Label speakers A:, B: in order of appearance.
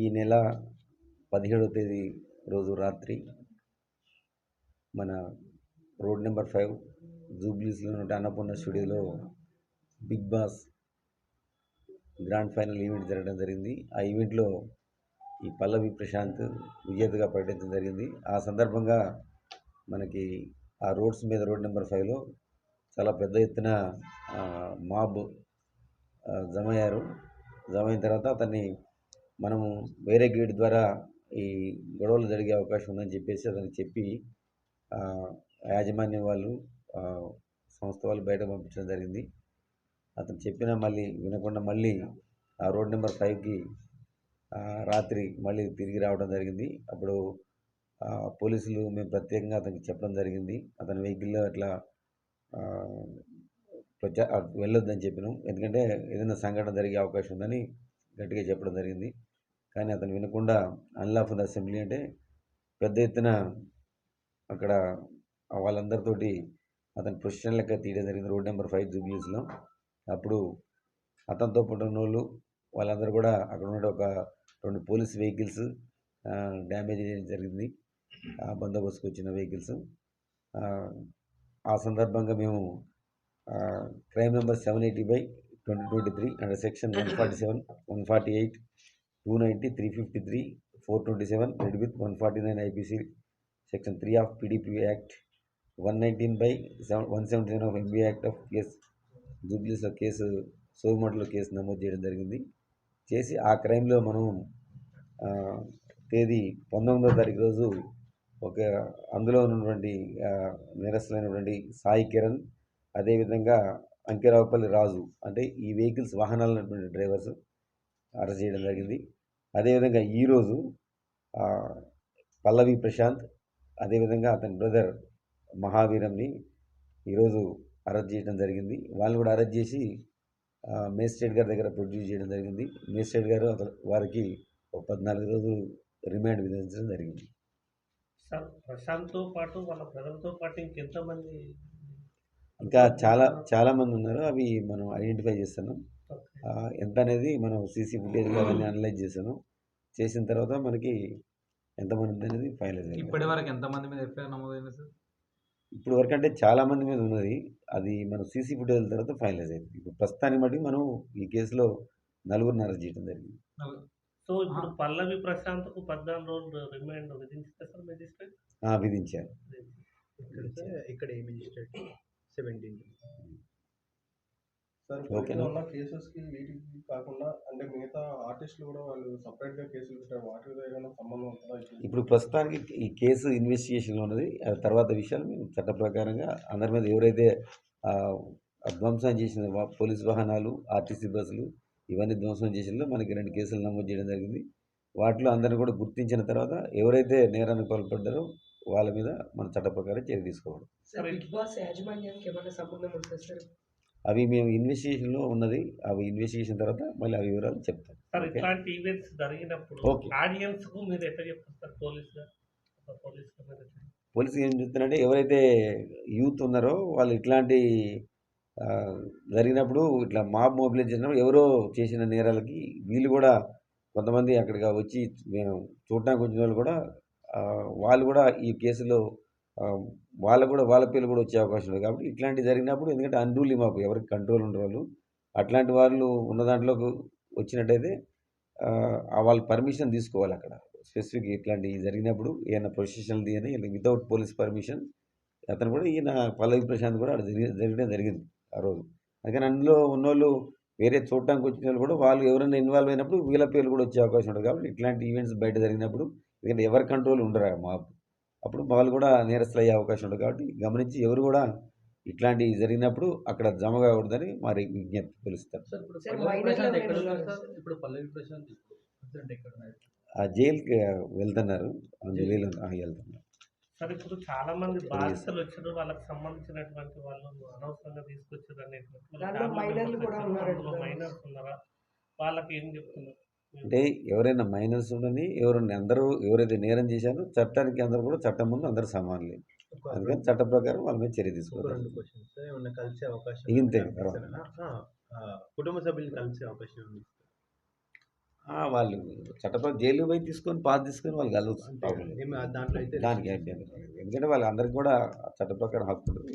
A: ఈ నెల పదిహేడవ తేదీ రోజు రాత్రి మన రోడ్ నెంబర్ ఫైవ్ జూబ్లీస్లో అన్నపూర్ణ స్టూడియోలో Bigg Boss grand final event జరగడం జరిగింది. ఆ ఈవెంట్లో ఈ పల్లవి ప్రశాంత్ విజేతగా ప్రకటించడం జరిగింది. ఆ సందర్భంగా మనకి ఆ రోడ్స్ మీద రోడ్ నెంబర్ ఫైవ్లో చాలా పెద్ద ఎత్తున మాబ్ జమ అయ్యారు. జమ అయిన తర్వాత అతన్ని మనము వేరే గేట్ ద్వారా ఈ గొడవలు జరిగే అవకాశం ఉందని చెప్పేసి అతను చెప్పి యాజమాన్యం వాళ్ళు సంస్థ వాళ్ళు బయట పంపించడం జరిగింది. అతను చెప్పినా మళ్ళీ వినకుండా మళ్ళీ ఆ రోడ్ నెంబర్ ఫైవ్కి రాత్రి మళ్ళీ తిరిగి రావడం జరిగింది. అప్పుడు పోలీసులు మేము ప్రత్యేకంగా అతనికి చెప్పడం జరిగింది. అతని వెహికల్లో అట్లా ప్రచా వెళ్ళొద్దని చెప్పినాం. ఎందుకంటే ఏదైనా సంఘటన జరిగే అవకాశం ఉందని గట్టిగా చెప్పడం జరిగింది. కానీ అతను వినకుండా అన్లాఫుల్ అసెంబ్లీ అంటే పెద్ద ఎత్తున అక్కడ వాళ్ళందరితోటి అతని ప్రొఫెషనల్ లెక్క తీయడం జరిగింది. రోడ్ నెంబర్ ఫైవ్ జూబ్లీస్లో అప్పుడు అతనితో పాటు ఉన్న వాళ్ళు వాళ్ళందరూ కూడా అక్కడ ఉన్న ఒక రెండు పోలీస్ వెహికల్స్ డ్యామేజ్ చేయడం జరిగింది. ఆ బందోబస్తుకు వచ్చిన వెహికల్స్ ఆ సందర్భంగా మేము crime number seven eighty by twenty twenty three and section one forty seven one forty eight two ninety three fifty three four twenty seven read with one forty nine IPC section three of PDP act one nineteen by seven one seventy seven of MB act of case జూబ్లీస్లో case సోమటలో case నమోదు చేయడం జరిగింది. చేసి ఆ క్రైమ్లో మనం తేదీ పంతొమ్మిదవ తారీఖు రోజు ఒక అందులో ఉన్నటువంటి నిరసనైనటువంటి సాయి కిరణ్ అదేవిధంగా అంకిరావుపల్లి రాజు అంటే ఈ వెహికల్స్ వాహనాలు ఉన్నటువంటి డ్రైవర్స్ అరెస్ట్ చేయడం జరిగింది. అదేవిధంగా ఈరోజు పల్లవి ప్రశాంత్ అదేవిధంగా అతని బ్రదర్ మహావీరంని ఈరోజు అరెస్ట్ చేయడం జరిగింది. వాళ్ళు కూడా అరెస్ట్ చేసి మేజిస్ట్రేట్ గారి దగ్గర ప్రొడ్యూస్ చేయడం జరిగింది. మేజిస్ట్రేట్ గారు అతను వారికి ఒక పద్నాలుగు రోజులు రిమాండ్ విధించడం జరిగింది.
B: సార్ ప్రశాంత్తో పాటు వాళ్ళ బ్రదర్తో పాటు ఇంకెంతమంది
A: ఇంకా చాలా చాలా మంది ఉన్నారు. అవి మనం ఐడెంటిఫై చేస్తున్నాం. ఎంత అనేది మనం సీసీ ఫుటేజ్ అవన్నీ అనలైజ్ చేసాను చేసిన తర్వాత మనకి ఎంతమంది అనేది ఫైనలైజ్ అయింది
C: ఇప్పటి వరకు ఎంతమంది మీద ఎఫ్ఐఆర్ నమోదైంది సార్?
A: ఇప్పుడు వరకు అంటే చాలా మంది మీద ఉన్నది. అది మనం సీసీ ఫుటేజ్ తర్వాత ఫైనలైజ్ అయింది. ఇప్పుడు ప్రస్తుతాన్ని బట్టి మనం ఈ కేసులో నలుగురిని అరెస్ట్ చేయడం జరిగింది.
B: సో ఇప్పుడు పల్లవి ప్రశాంత్కు పద్నాలుగు రోజులు రిమాండ్ విధించారు సార్ మెజిస్ట్రేట్
A: ఆ, విధించారు.
D: ఇక్కడ ఏ మినిస్ట్రేట్ సెవెంటీన్
A: ఓకేనా?
E: ఇప్పుడు ఉన్న కేసెస్కి వీటికి కాకుండా అంటే మిగతా ఆర్టిస్టులు కూడా వాళ్ళు సపరేట్గా కేసులు పెట్టారు. వాటితో ఏమైనా సంబంధం ఉంటుందా ఇప్పుడు?
A: ప్రస్తుతానికి ఈ కేసు ఇన్వెస్టిగేషన్లో ఉన్నది. ఆ తర్వాత విషయాలు మేము చట్ట ప్రకారంగా అందరి మీద ఎవరైతే ధ్వంసం చేసిన వా- పోలీస్ వాహనాలు ఆర్టీసీ బస్సులు ఇవన్నీ ధ్వంసం చేసిన మనకి రెండు కేసులు నమోదు చేయడం జరిగింది. వాటిలో అందరిని కూడా గుర్తించిన తర్వాత ఎవరైతే నేరానికి పాల్పడ్డారో వాళ్ళ మీద మన చట్ట ప్రకారం చర్య తీసుకోవడం అవి మేము ఇన్వెస్టిగేషన్లో ఉన్నది అవి ఇన్వెస్టిగేషన్ తర్వాత మళ్ళీ ఆ వివరాలు చెప్తాం
B: సార్? ఇట్లాంటి ఈవెంట్స్ జరిగినప్పుడు
A: ఓకే.
B: ఆడియన్స్కు మీరు ఎట్లా చెప్తారు
A: ఏం చెప్తున్నారంటే ఎవరైతే యూత్ ఉన్నారో వాళ్ళు ఇట్లాంటి జరిగినప్పుడు ఇట్లా మాబ్ మొబిలైజ్ చేసినప్పుడు ఎవరో చేసిన నేరాలకి వీళ్ళు కూడా కొంతమంది అక్కడికి వచ్చి మేము చూడడానికి వచ్చిన వాళ్ళు కూడా వాళ్ళు కూడా ఈ కేసులో వాళ్ళకు కూడా వాళ్ళ పేర్లు కూడా వచ్చే అవకాశం ఉంది కాబట్టి ఇట్లాంటివి జరిగినప్పుడు ఎందుకంటే అన్రూలీ మాకు ఎవరికి కంట్రోల్ ఉండరు వాళ్ళు. అట్లాంటి వాళ్ళు ఉన్న దాంట్లోకి వచ్చినట్టయితే వాళ్ళ వాళ్ళు పర్మిషన్ తీసుకోవాలి అక్కడ. స్పెసిఫిక్ ఇట్లాంటివి జరిగినప్పుడు ఈయన ప్రొఫెషనల్ది అని వితౌట్ పోలీస్ పర్మిషన్ అతను కూడా ఈయన పల్లవి ప్రశాంత్ కూడా అక్కడ జరిగి జరగడం జరిగింది ఆ రోజు. అందుకని అందులో ఉన్నోళ్ళు వేరే చూడటానికి వచ్చిన వాళ్ళు కూడా వాళ్ళు ఎవరైనా ఇన్వాల్వ్ అయినప్పుడు వీళ్ళ పేర్లు కూడా వచ్చే అవకాశం ఉంటుంది కాబట్టి ఇట్లాంటి ఈవెంట్స్ బయట జరిగినప్పుడు ఎందుకంటే ఎవరి కంట్రోల్ ఉండరు మా అప్పుడు వాళ్ళు కూడా నేరస్తులు అయ్యే అవకాశం ఉంటుంది కాబట్టి గమనించి ఎవరు కూడా ఇట్లాంటివి జరిగినప్పుడు అక్కడ జమ కాకూడదని మరి విజ్ఞప్తి
D: ఉన్నారు
A: ఆ జైలుకి వెళ్తున్నారు. అందులో వెళ్తున్నారు.
B: సార్ ఇప్పుడు చాలా మంది బాధితులు వచ్చారు. వాళ్ళకి సంబంధించినటువంటి వాళ్ళు అనవసరంగా తీసుకొచ్చారు అనేటువంటి. మైనర్స్ ఉన్నారా? వాళ్ళకి ఏం చెప్తున్నారు?
A: అంటే ఎవరైనా మైనర్స్ ఉండని ఎవరైనా అందరూ ఎవరైతే నేరం చేశారో చట్టానికి అందరూ కూడా చట్టం ముందు అందరూ సమానులే. అందుకని చట్ట ప్రకారం వాళ్ళ మీద చర్య తీసుకోవాలి.
D: రెండు క్వశ్చన్స్. ఏమన్నా కలిసే అవకాశం
A: ఇంతే,
D: కుటుంబ సభ్యులు కలిసే అవకాశం ఉంది?
A: ఆ, వాళ్ళు చట్టప్రకారం జైలు పోయి తీసుకొని పాస్ తీసుకొని వాళ్ళు
D: ఆ దాంట్లో అయితే
A: దానికి అభ్యంతరం ఎందుకంటే వాళ్ళందరికీ కూడా చట్ట ప్రకారం హక్కు ఉంటుంది.